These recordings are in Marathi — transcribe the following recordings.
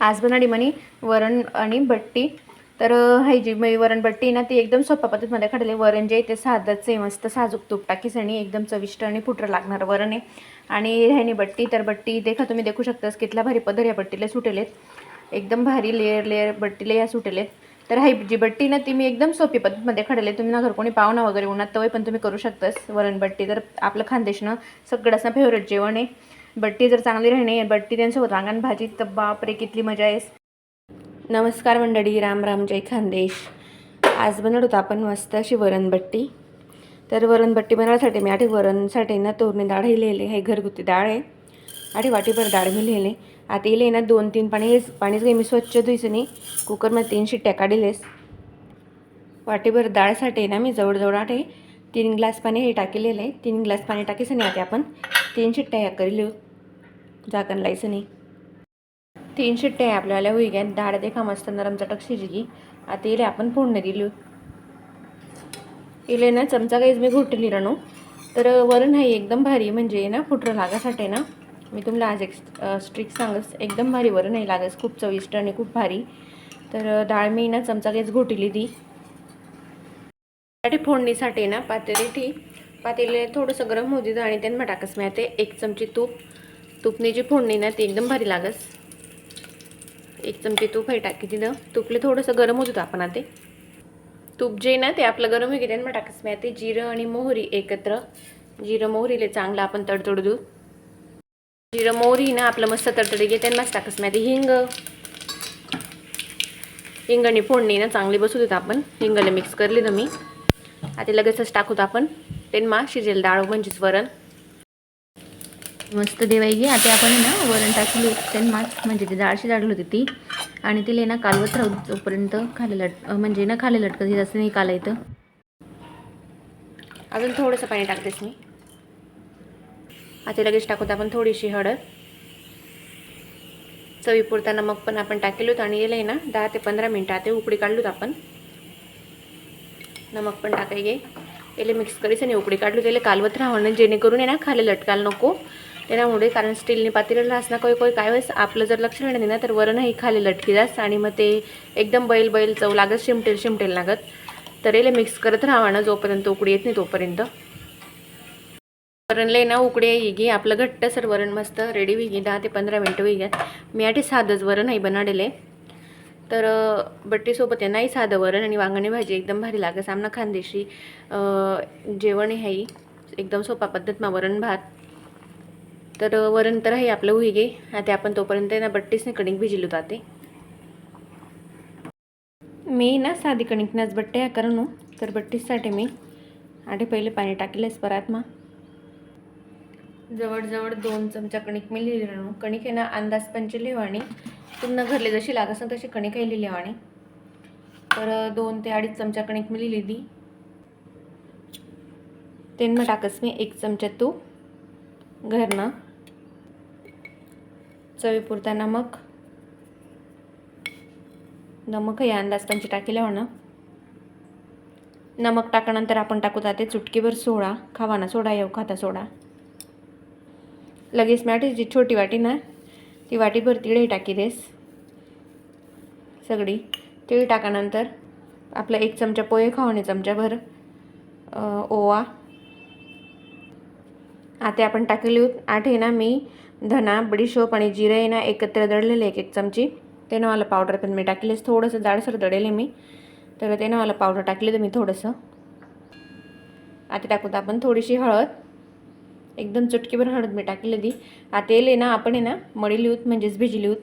आज बनाडी म्हणे वरण आणि बट्टी. तर हे हाय जी मी वरण बट्टी ना ती एकदम सोप्या पद्धतीमध्ये खडले वरण जे आहे ते साधंच आहे मस्त साजूक तूप टाकीस आणि एकदम चविष्ट आणि पुटर लागणारं वरण आहे. आणि ह्यानी बट्टी तर बट्टी देखा तुम्ही देखू शकतास कितला भारी पदर या बट्टीला सुटेलेत. एकदम भारी लेअर लेअर बट्टीला या सुटेलेत. तर हाय जी बट्टी ना ती मी एकदम सोपी पद्धतीमध्ये खडले तुम्ही ना घर कोणी पाहुणा वगैरे उन्हात तवय पण तुम्ही करू शकतास वरण बट्टी. तर आपलं खानदेशनं सगळं असं फेवरेट जेवण आहे. बट्टी जर चांगली राहणे बट्टी त्यांच्यासोबत वांगण भाजी तर बापरे कितली मजा आहेस. नमस्कार मंडळी राम राम जय खानदेश. आज बनवत होतो आपण मस्त अशी वरणबट्टी तर वरणबट्टी बनवण्यासाठी मी आधी वरणसाठी ना तोरणी डाळ हे लिहिले हे घरगुती डाळ आहे. आधी वाटीभर डाळ मी लिहिले. आता इले ना दोन तीन पाणी पाणीच काही मी स्वच्छ धुईचं नाही कुकरमध्ये तीन शिट्ट्या काढिलेस. वाटीभर डाळसाठी ना मी जवळजवळ आठ तीन ग्लास पाणी हे टाकेलेलं आहे. तीन ग्लास पाणी टाकायचं नाही आता आपण तीन शिट्ट्या ह्या करी लिव झाकण लायचं नाही तीन शिट्ट्या आहे आपल्याला होई घ्या डाळ देखा मस्त नरम चटक शिजली आता इले आपण फोडणी दिली. इले ना चमचा काहीच मी घोटली रानू तर वरण आहे एकदम भारी म्हणजे ना फुटरं लागासाठी ना. मी तुम्हाला आज एक स्ट्रिक सांगस. एकदम भारी वरण आहे लागस. खूप चविष्ट आणि खूप भारी. तर डाळ मी ना चमचा काहीच घोटली ती फोडणीसाठी ना पातेली ठी पातेले थोडंसं गरम होऊ दिलं आणि त्यांना टाकस मिळते एक चमची तूप. तुपनी जी फोडणी ना ती एकदम भारी लागस. एक चमची तूप हे टाकी दिलं तुपले थोडंसं गरम होत होतं आपण आता तूप जे ना ते आपलं गरम होईल त्यांना टाकस मिळते जिरं आणि मोहरी एकत्र. जिरं मोहरीले चांगलं आपण तडतड. देऊ जिरं मोहरी ना आपलं मस्त तडतडी घे त्यांनाच टाकस मिळते हिंग. हिंग हिंगणी फोडणी ना चांगली बसू देत आपण. हिंगले मिक्स करली ना मी. आता लगेचच टाकूत आपण. त्यांना शिजेल डाळ म्हणजेच वरण. मस्त देवाई घे. आता आपण ना वरण टाकली. त्यांना म्हणजे ती डाळ शिजाडली होती. ती आणि तिला ना कालवत राहू तोपर्यंत खाली लट म्हणजे ना खाली लटकत हे असं नाही काला येतं अजून थोडंसं पाणी टाकतेस मी. आता लगेच टाकूत आपण थोडीशी हळद. चवीपुरता नमक पण आपण टाकेलो होतं. आणि याला ना दहा ते पंधरा मिनटं आता उकडी काढलोत आपण. नमक पण टाकाय गे याला मिक्स करीस आणि उकडी काढलो त्याला कालवत राहणं जेणेकरून आहे ना खाली लटकाल नको. त्यामुळे कारण स्टीलने पातेलं असणार काही काही काय वेळेस आपलं जर लक्ष नाही ना तर वरणही खाली लटकी जास आणि मग ते एकदम बैल बैल चव लागत शिमटेल शिमटेल लागत. तर याला मिक्स करत राहावं जोपर्यंत उकडी येत नाही तोपर्यंत. वरणले ना उकडी येई गी आपलं घट्ट सर वरण मस्त रेडी होई गी दहा ते पंधरा मिनटं होई घ्या मी आठी साधंच वरण आहे बनाडेले. तर बट्टीसोबत आहे. नाही साधं वरण आणि वांगणी भाजी एकदम भारी लागेल सामना खानदेशी जेवण आहे एकदम सोपा पद्धतमा वरण भात. तर वरण तर आहे आपलं होई आता आपण तोपर्यंत ना बट्टीसने कणिक भिजिलो जाते. मी ना साधी कणिकनाच बट्ट्या करणू तर बट्टीसाठी मी आधी पहिले पाणी टाकलेस परातमा जवळजवळ दोन चमचा कणिक मी लिहिलेलं कणिक आहे ना अंदाज पंचे पुन्हा घरले जशी लागत असेल तशी कणिक आहे आणि तर दोन ते अडीच चमचा कणिक मी लिहिली ती त्यांना टाकस मी एक चमचा तूप घरनं. चवीपुरता नमक नमक या अंदाज पंचे टाकेले म्हणा नमक टाकल्यानंतर आपण टाकू जाते चुटकीभर सोडा खावाना सोडा येऊ खाता सोडा. लगेच मॅटी जी छोटी वाटी ना ती वाटीभर तिळही टाकी देस. सगळी. तिळ टाकानंतर आपला एक चमचा पोहे खावणे चमचाभर ओवा. आता आपण टाकली आठ आहे ना मी धना बडीशोप आणि जिरे आहे ना एकत्र दळलेले एक एक चमची. त्यानं मला पावडर पण मी टाकलेस थोडंसं जाडसर दळेले मी. तर त्यानं मला पावडर टाकले तर मी थोडंसं. आता टाकूत आपण थोडीशी हळद. एकदम चुटकीभर हळद मी टाकली आता येईल ना आपण आहे ना मळी लिहूत म्हणजेच भिजी लिहूत.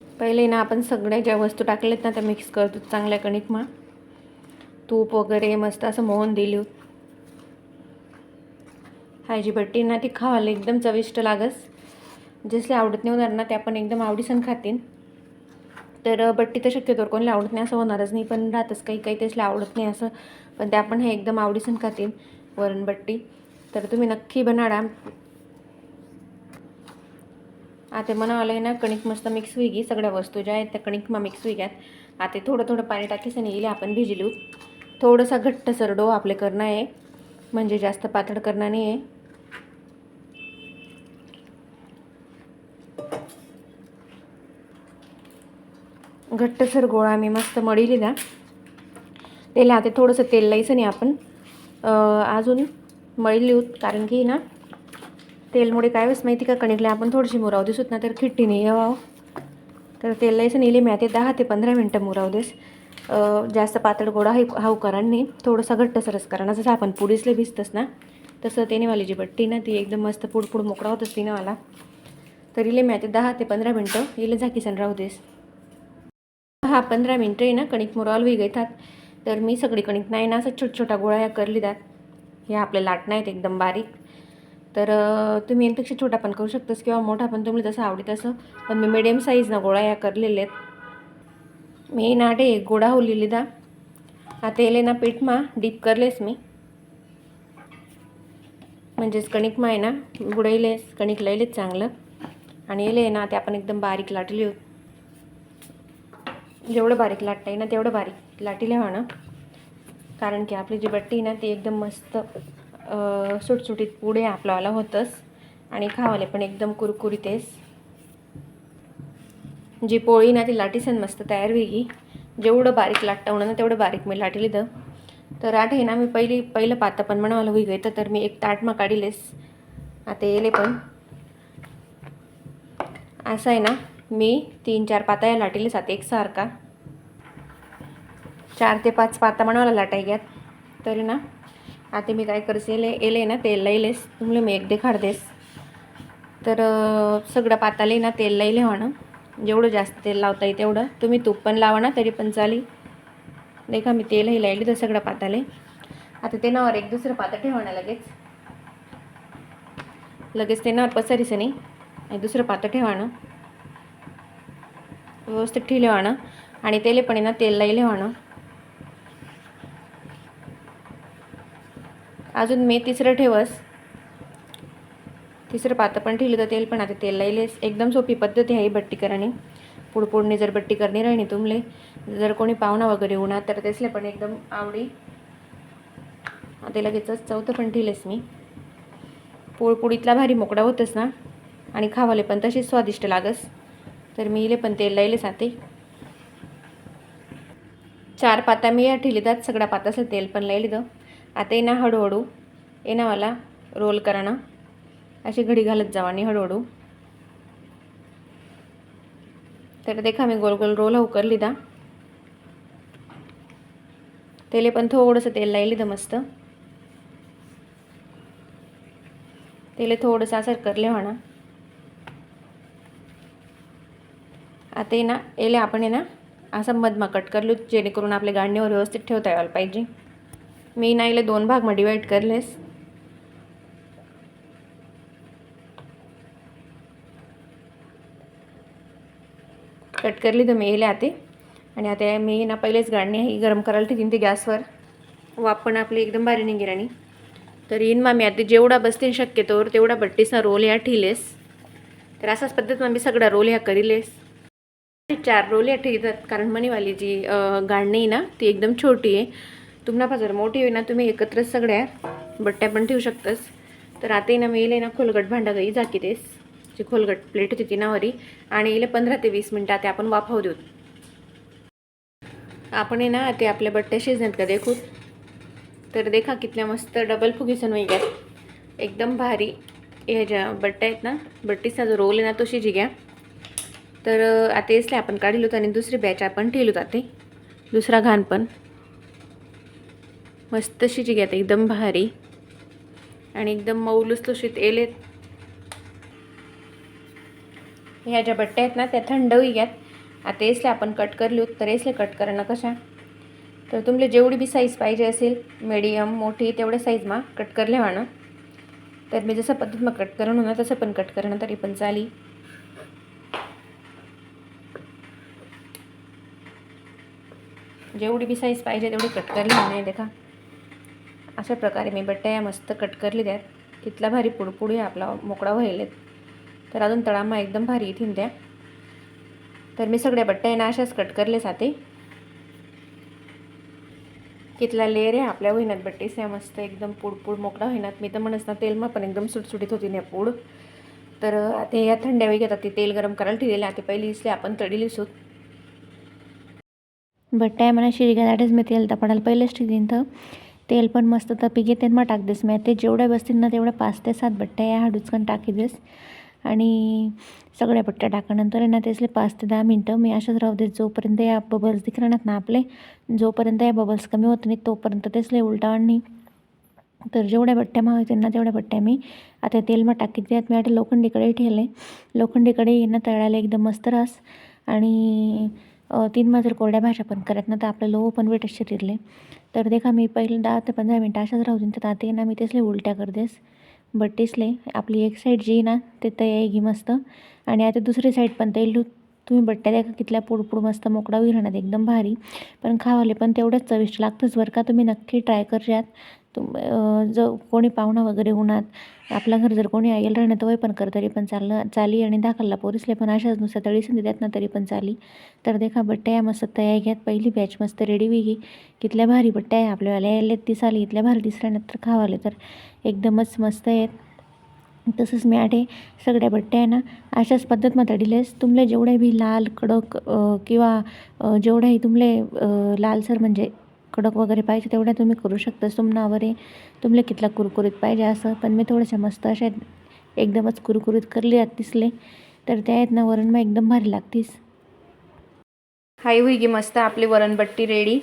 पहिले ना आपण सगळ्या ज्या वस्तू टाकल्यात ना त्या मिक्स करतो चांगल्या कणिक मग तूप वगैरे मस्त असं मोहन दिली होत हायजी भट्टी ना ती खावायला एकदम चविष्ट लागस. जसले आवडत नाही होणार ना ते आपण एकदम आवडीसन खातीन. तर बट्टी तर शक्यतोवर कोणाला आवडत नाही असं होणारच नाही पण राहतच. काही काही त्यासला आवडत नाही असं. पण ते आपण हे एकदम आवडीसन खातील वरण बट्टी. तर तुम्ही नक्की बनाडा. आता मला आलं आहे ना कणिक मस्त मिक्स होई गी सगळ्या वस्तू ज्या आहेत त्या कणिकमा मिक्स होई घ्यात आता थोडं थोडं पाणी टाकीस आणि इले आपण भिजलू. थोडंसा घट्ट सरडो आपले करणं आहे. म्हणजे जास्त पातळ करणं नाही आहे घट्टसर गोळा मी मस्त मळी लिहिला तेला आता थोडंसं तेल लाईस आणि आपण अजून मळली होत कारण की ना तेलमुळे काय वेळेस माहिती का कणिकला आपण थोडीशी मुराव दिसूत ना तर खिट्टी नाही यावं तर तेल लायचं नेले मी आता दहा ते पंधरा मिनटं मुराव देस. जास्त पातळ गोडा हे हाऊ कारण नाही थोडंसं घट्टसरच करा जसं आपण पुडीसले भिजतस ना तसं त्याने वाली जी बट्टी ना ती एकदम मस्त पुड पुड मोकळा होत असते ना मला तर इले मी आता दहा ते पंधरा मिनटं इले झाकीसन राहू देस. हा पंधरा मिनटं आहे ना कणिक मुरावल होई तर मी सगळी कणिक नाही ना असं छोट छोटा गोळा या करली त्यात हे आपले लाटणं आहेत एकदम बारीक. तर तुम्ही यांपेक्षा छोटा पण करू शकतास किंवा मोठा पण तुम्ही जसं आवडी तसं. पण मी मिडियम साईजनं गोळा या करलेले आहेत. मी नाटे गोडा होली दा. आता येले ना पीठमा डीप करलेस मी. म्हणजेच कणिकमा आहे ना बुडवलेस कणिक लयलेच चांगलं. आणि येले ना ते आपण एकदम बारीक लाटले जेवढं बारीक लाटता येईल ना तेवढं बारीक लाटीले ना. कारण की आपली जी बट्टी आहे ना ती एकदम मस्त सुटसुटीत पुढे आपल्याला होतंच. आणि खावाले पण एकदम कुरकुरीतेस जी पोळी ना ती लाटीसन मस्त तयार होईल जेवढं बारीक लाटता म्हणून ना तेवढं बारीक मी लाटली तर तर आठ आहे ना मी पहिली पहिलं पाता पण बनवायला होई गई तर मी एक ताटमा काढिलेस. आता येले पण. असं आहे ना मी तीन चार पाताया लाटीलेस. आता एकसारखा चार ते पाच पाता बनवायला लाटाय घ्यात तरी ना आता मी काय करते येले ना तेल लाईलेस. तुम्ही मी एक देखाड देस. तर सगळं पाताले ना तेल लाईले ना जेवढं जास्त तेल लावता येईल तेवढं. तुम्ही तूप पण लावा ना तरी पण चाली देखा मी तेलही लाईली तर सगळं पाताले आता तेनावर एक दुसरं पातं ठेवा ना लगेच लगेच तेनावर पसारीचं नाही. आणि दुसरं पातं ठेवाणं. व्यवस्थित ठेवलं आणि तेले पण आहे ना तेल लाईले व्हाणं अजून मी तिसरं ठेवस. तिसरं पातं पण ठेवलं तर तेल पण आता तेल लाईलेस एकदम सोपी पद्धती आहे बट्टी करणे पुढपुडणी जर बट्टी करणी राहिनी तुमले जर कोणी पाहुणा वगैरे उन्हा तर तेसले पण एकदम आवडी. आता लगेचच चौथं पण ठेवलेस मी. पोळपुडीतला भारी मोकळा होतस ना? आणि खावाले पण तशीच स्वादिष्ट लागस. तर मी इले पण तेल लायले साते. चार पाता मी या ठेवली त्यात सगळ्या पाताचं तेल पण लाईले द आता येणं हळूहळू. येणं मला रोल करणं अशी घडी घालत जावा आणि हळूहळू. तर देखा मी गोल गोल रोल हो करली दा तेले पण थोडंसं तेल लायली द मस्त. तेले थोडंसं असं करले म्हणा आता आहे ना येले आपण आहे ना असं मधमा कट करलो जेणेकरून आपल्या गाडणीवर व्यवस्थित ठेवता यायला पाहिजे. मी ना इले दोन मग डिवाईड करलेस. कट करली तर मी येले आते. आणि आता मी ना पहिलेच गाडणी ही गरम करायला ठेवीन ते गॅसवर. वाफ पण आपली एकदम भारी निघेल आणि. तर येईन मा मी आता जेवढा बसतील शक्यतोवर तेवढा बट्टीसा रोल ह्या ठेलेस तर असाच पद्धत मी सगळा रोल ह्या करीलेस. चार रोल या ठेवतात कारण मनीवाली जी गाडणी आहे ना ती एकदम छोटी आहे. तुम्हाला जर मोठी होई ना तुम्ही एकत्रच सगळ्या बट्ट्या पण ठेवू शकतास. तर आता येईना ना मी येईल ना खोलगट भांडा गई जाकी तेस जी खोलगट प्लेट होती ती नावरी. आणि येईल पंधरा ते वीस मिनटं ते आपण वाफाव देऊ आपण आहे ना ते आपल्या बट्ट्या शिजण्यात का देखू? तर देखा कितल्या मस्त डबल फुगीसन घ्या एकदम भारी ह्या ज्या बट्ट्या आहेत ना बट्टीचा जो रोल आहे ना तो शिजी घ्या तर आता इसले आपण काढलो आणि दुसरी बॅच आपण ठेवलो जाते दुसरा घाण पण. मस्त शिजी घ्या एकदम भारी. आणि एकदम मऊ लुसलुशीत येलेत ह्या ज्या बट्ट्या आहेत ना त्या थंड होई घ्यात आता यसले आपण कट करलो तर येसले कट करणं कशा? तर तुमले जेवढी बी साईज पाहिजे असेल मीडियम मोठी तेवढ्या साईजमा कट करले व्हाणं तर मी जसं पद्धतीनं कट करणं ना तसं पण कट करणं तरी पण चाली जेवढी बी साईज पाहिजे तेवढी कट करली नाही देखा. अशा प्रकारे मी बट्ट्या या मस्त कट करली द्यात तिथला भारी पुडपुडी आपला मोकळा व्हायलेत तर अजून तळामा एकदम भारी इथून द्या तर मी सगळ्या बट्ट्या आहे ना अशाच कट करले जाते. कितला लेअर आहे आपल्या वहिन्यात बट्टीस या मस्त एकदम पुडपूड मोकळा होईनात मी तर म्हणत ना तेलमा पण एकदम सुटसुटीत होती ना पूड. तर आता या थंड्या वेळी घेतात ते तेल गरम करायला ठेवलेलं आता पहिली इसले आपण तडीली सूत बट्ट्या म्हणा शिरग्यासाठीच मी तेल तापडायला पहिलेच ठेवीन तर. तेल पण मस्त तपी घेते मग टाक देस. मी ते जेवढ्या बसतील ना तेवढ्या पाच ते सात बट्ट्या या हाडूचकन टाकी देस. आणि सगळ्या बट्ट्या टाकल्यानंतर आहे ना त्यासले पाच ते दहा मिनटं मी अशाच राहू देत जोपर्यंत या बबल्स दिसणार ना आपले जोपर्यंत या बबल्स कमी होत नाही तोपर्यंत त्यासले उलटा नाही तर जेवढ्या बट्ट्या मावायच्या ना तेवढ्या बट्ट्या मी आता तेल मग टाकी देत. मी आता लोखंडीकडे ठेवले. लोखंडीकडे ना तळायला एकदम मस्त रास. आणि तीन माझर कोरड्या भाषा पण करत ना तर आपलं लोह पण वेट शरीरले. तर देखा मी पहिले दहा ते पंधरा मिनटं अशाच राहू देईन तर आता ना मी तेसले उलट्या करतेस. बट्टीसले आपली एक साईड जी ना ते तयारी मस्त. आणि आता दुसरी साईड पण तैलू तुम्ही बट्ट्या द्या कितल्या पुडपुड मस्त मोकळा होईल राहणार एकदम भारी. पण खावाले पण तेवढंच चविष्ट लागतंच बरं का तुम्ही नक्की ट्राय करशात. तुम जो कोणी पाहुणा वगैरे उन्हात आपलं घर जर कोणी आईल राहणं तर वय पण कर तरी पण चाललं चाली आणि दाखलला. पोरिसले पण अशाच नुसत्या तळी संधी देत ना तरी पण चाली. तर देखा बट्ट्या मस्त तयारी घ्यात पहिली बॅच मस्त रेडी होई कितल्या भारी बट्ट्या आहे. आपल्याला यायला दिसाली इथल्या भारी दिसल्या तर खावाले तर. एकदमच मस्त आहेत. तसंच मी आठे सगळ्या बट्ट्या आहे ना अशाच पद्धत मात्र डिलेस तुमले जेवढे बी लाल कडक किंवा अ, जेवढ्याही तुमले लालसर म्हणजे कडक वगैरे पाहिजे तेवढ्या तुम्ही करू शकता. तुमनावर आहे तुमले कितला कुरकुरीत पाहिजे असं पण मी थोड्याशा मस्त अशा एकदमच कुरकुरीत करली आहेत दिसले. तर त्या आहेत ना वरण मग एकदम भारी लागतीस. हाय हुईगी मस्त आपली वरणबट्टी रेडी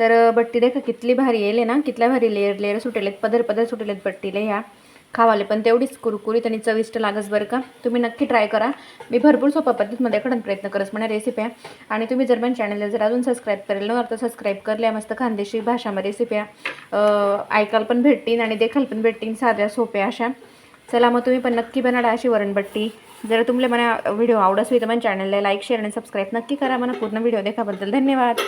तर बट्टी देखा कितली भारी येईल ना कितल्या भारी लेअर लेअर सुटेलेत पदर पदर सुटेलेत बट्टीला ह्या. खावाले पण तेवढीच कुरकुरीत आणि चविष्ट लागस बरं का. तुम्ही नक्की ट्राय करा. मी भरपूर सोप्या पद्धतीमध्ये कडन प्रयत्न करस म्हणा आहे आणि तुम्ही जर पण चॅनलला जर अजून सबस्क्राईब करेल नव्हतं तर सबस्क्राईब करल्या मस्त खानदेशी भाषामध्ये रेसिप्या ऐकायला पण भेटतील आणि देखाल पण भेटतील साध्या सोप्या अशा. चला मग तुम्ही पण नक्की बनाडा अशी वरणबट्टी. जर तुम्हाला मला व्हिडिओ आवडत असेल तर मला चॅनलला लाईक शेअर आणि सबस्क्राईब नक्की करा मला पूर्ण व्हिडिओ देखाबद्दल धन्यवाद.